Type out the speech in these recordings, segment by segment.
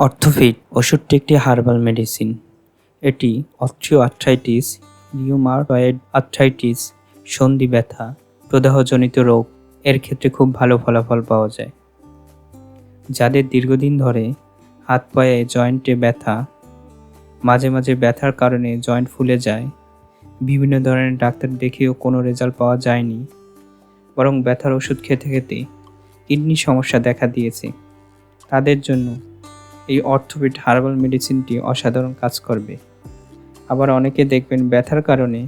অর্থোফিট, ওষুধটি একটি herbal medicine. এটি অস্ট্রিও আর্থ্রাইটিস রিউমাটয়েড আর্থ্রাইটিস, সন্ধি ব্যথা, প্রদাহজনিত রোগ, এর ক্ষেত্রে খুব ভালো ফলাফল পাওয়া যায়। যাদের দীর্ঘদিন ধরে হাত পায়ে জয়েন্টে ব্যথা, মাঝে মাঝে ব্যথার কারণে জয়েন্ট ফুলে যায়, বিভিন্ন ধরনের ডাক্তার দেখিয়েও কোনো রেজাল্ট পাওয়া যায়নি, বরং ব্যথার ওষুধ খেতে খেতে কিডনি সমস্যা দেখা দিয়েছে। তাদের জন্য এই অর্থোপিড হার্বাল মেডিসিনটি অসাধারণ কাজ করবে। আবার অনেকে দেখবেন ব্যথার কারণে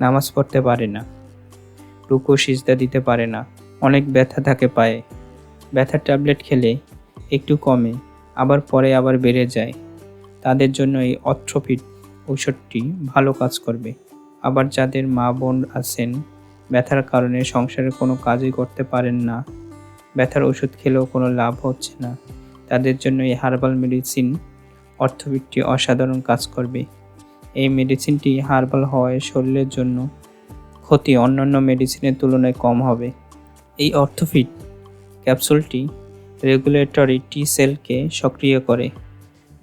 নামাজ পড়তে পারে না, রুকো, সিজদা দিতে পারে না, অনেক ব্যথা থাকে পায়ে। ব্যথার ট্যাবলেট খেলে একটু কমে, আবার পরে আবার বেড়ে যায়। তাদের জন্য এই অর্থোপিড ঔষধটি ভালো কাজ করবে। আবার যাদের মা বোন আছেন, ব্যথার কারণে সংসারে কোনো কাজই করতে পারেন না, ব্যথার ওষুধ খেলেও কোনো লাভ হচ্ছে না। তাদের জন্য এই হার্বাল মেডিসিন অর্থোপিডটি অসাধারণ কাজ করবে। এই মেডিসিনটি হার্বাল হওয়ায় শরীরের জন্য ক্ষতি অন্যান্য মেডিসিনের তুলনায় কম হবে। এই অর্থফিট ক্যাপসুলটি রেগুলেটরি টি সেলকে সক্রিয় করে।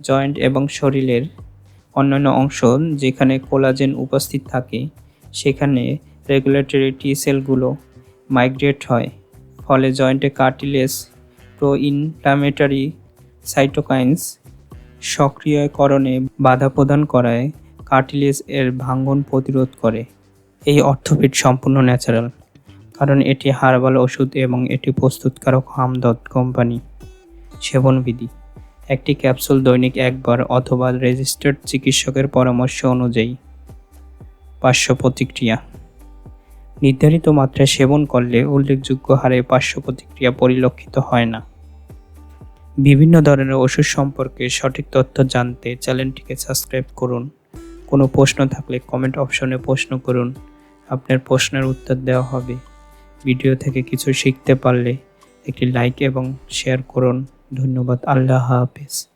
জয়েন্ট এবং শরীরের অন্যান্য অংশ যেখানে কোলাজেন উপস্থিত থাকে, সেখানে রেগুলেটরি টি সেলগুলো মাইগ্রেট হয়। ফলে জয়েন্টে কার্টিলেজ প্রো ইনফ্ল্যামেটারি সাইটোকাইন্স সক্রিয়করণে বাধা প্রদান করায় কার্টিলেজ এর ভাঙ্গন প্রতিরোধ করে। এই অর্থোপিড সম্পূর্ণ ন্যাচারাল, কারণ এটি হার্বাল ওষুধ এবং এটি প্রস্তুতকারক হামদত কোম্পানি সেবনবিধি। একটি ক্যাপসুল দৈনিক একবার অথবা রেজিস্টার্ড চিকিৎসকের পরামর্শ অনুযায়ী। পার্শ্ব প্রতিক্রিয়া, নির্ধারিত মাত্রায় সেবন করলে উল্লেখযোগ্য হারে পার্শ্ব প্রতিক্রিয়া পরিলক্ষিত হয় না। বিভিন্ন ধরনের ওষুধ সম্পর্কে সঠিক তথ্য জানতে চ্যানেলটিকে সাবস্ক্রাইব করুন। কোনো প্রশ্ন থাকলে কমেন্ট অপশনে প্রশ্ন করুন। আপনার প্রশ্নের উত্তর দেওয়া হবে। ভিডিও থেকে কিছু শিখতে পারলে একটি লাইক এবং শেয়ার করুন। ধন্যবাদ। আল্লাহ হাফেজ।